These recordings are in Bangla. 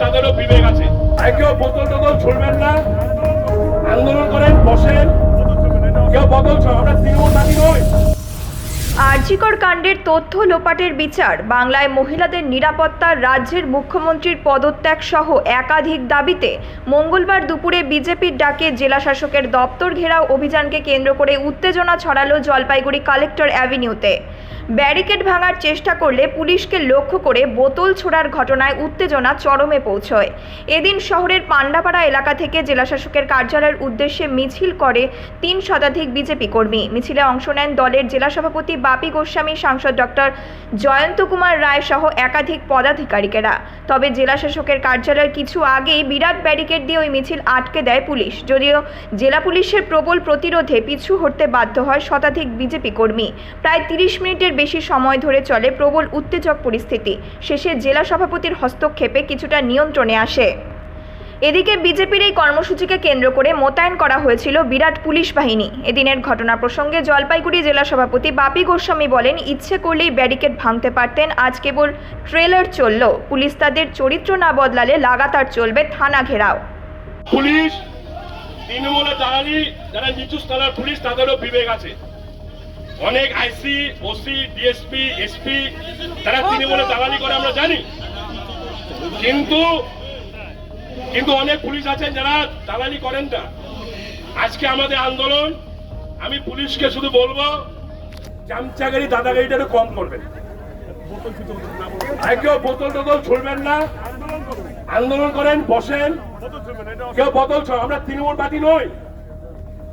তাদেরও বিবেক আছে। তাই কেউ বোতল টোতল ছুলবেন না। আন্দোলন করেন, বসেন। কেউ বদল আমরা তৃণমূল নাকি নয় আরজিকর কাণ্ডের তথ্য লোপাটের বিচার, বাংলায় মহিলাদের নিরাপত্তা, রাজ্যের মুখ্যমন্ত্রীর পদত্যাগ সহ একাধিক দাবিতে মঙ্গলবার দুপুরে বিজেপির ডাকে জেলাশাসকের দপ্তর ঘেরাও অভিযানকে কেন্দ্র করে উত্তেজনা ছড়ালো জলপাইগুড়ি কালেক্টর অ্যাভিনিউতে। ব্যারিকেড ভাঙার চেষ্টা করলে পুলিশকে লক্ষ্য করে বোতল ছোড়ার ঘটনায় উত্তেজনা চরমে পৌঁছয়। এদিন শহরের পান্ডাপাড়া এলাকা থেকে জেলাশাসকের কার্যালয়ের উদ্দেশ্যে মিছিল করে তিন শতাধিক বিজেপি কর্মী। মিছিলে অংশ নেন দলের জেলা সভাপতি বাপি গোস্বামী, সাংসদ ডক্টর জয়ন্ত কুমার রায় সহ একাধিক পদাধিকারিকেরা। তবে জেলাশাসকের কার্যালয়ের কিছু আগেই বিরাট ব্যারিকেড দিয়ে ওই মিছিল আটকে দেয় পুলিশ। যদিও জেলা পুলিশের প্রবল প্রতিরোধে পিছু হটতে বাধ্য হয় শতাধিক বিজেপি কর্মী। প্রায় তিরিশ মিনিটের বেশি সময় ধরে চলে প্রবল উত্তেজক পরিস্থিতি। শেষে জেলা সভাপতির হস্তক্ষেপে কিছুটা নিয়ন্ত্রণে আসে। এদিকে বিজেপির এই কর্মসূচিকে কেন্দ্র করে মোতায়েন করা হয়েছিল বিরাট পুলিশ বাহিনী। এদিনের ঘটনা প্রসঙ্গে জলপাইগুড়ি জেলা সভাপতি বাপি গোস্বামী বলেন, ইচ্ছে করলেই ব্যারিকেড ভাঙতে পারতেন, আজ কেবল ট্রেলার চলল। পুলিশ তাদের চরিত্র না বদলালে লাগাতার চলবে থানা ঘেরাও। পুলিশ তৃণমূলে দাঁড়ালি যারা নিচু স্তরের পুলিশ, তাদেরও বিবেক আছে। অনেক আইসি, ওসি, ডিএসপি, এসপি, তারা তৃণমূলে দালালি করে, আমরা জানি। কিন্তু কিন্তু অনেক পুলিশ আছেন যারা দালালি করেন না। আজকে আমাদের আন্দোলন, আমি পুলিশকে শুধু বলব, চামচাগারি দাদাগাড়িটা একটু কম করবেন। কেউ বোতল টোতল ছুড়বেন না। আন্দোলন করেন, বসেন। কেউ বোতল ছ- আমরা তৃণমূল পার্টি নই।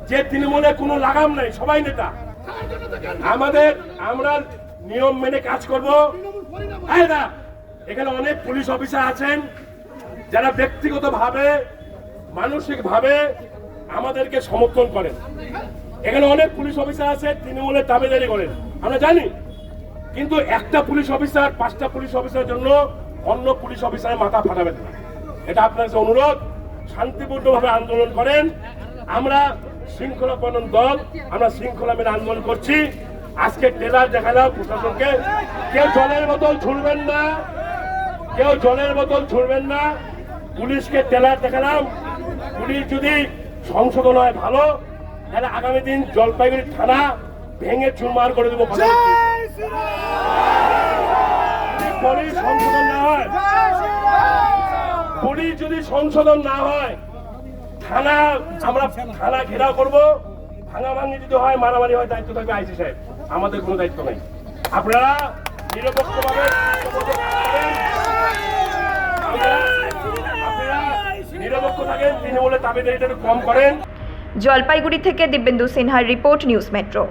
যে তৃণমূলে কোনো লাগাম নাই, সবাই নেতা। আমাদের আমরা নিয়ম মেনে কাজ করব। না, এখানে অনেক পুলিশ অফিসার আছেন, যারা ব্যক্তিগত ভাবে মানসিক ভাবে আমাদেরকে সমর্থন করেন। এখানে অনেক পুলিশ অফিসার আছে, তৃণমূলের দাবিদারি করেন। আমরা জানি, কিন্তু একটা পুলিশ অফিসার, পাঁচটা পুলিশ অফিসারের জন্য অন্য পুলিশ অফিসারের মাথা ফাটাবেন না। এটা আপনার কাছে অনুরোধ, শান্তিপূর্ণভাবে আন্দোলন করেন। আমরা শৃঙ্খলাপন্ন দল আমরা শৃঙ্খলা মেনে আন্দোলন করছি। আজকে টেলার দেখালাম প্রশাসনকে। কেউ জলের বোতল ছুড়বেন না। কেউ জলের বোতল ছুড়বেন না। পুলিশকে টেলার দেখালাম। পুলিশ যদি সংশোধন হয় ভালো তাহলে আগামী দিন জলপাইগুড়ি থানা ভেঙে চুরমার করে দেবো পুলিশ সংশোধন না হয়। পুলিশ যদি সংশোধন না হয় থানা, আমরা থানা ঘেরাও ভাঙাভাঙি যদি হয়, মারামারি হয়, দায়িত্ব থাকবে আইসি সাহেব। আমাদের কোনো দায়িত্ব আপনারা নিরপেক্ষভাবে একটু কম করেন। জলপাইগুড়ি থেকে দিব্যেন্দু সিনহার রিপোর্ট, নিউজ মেট্রো।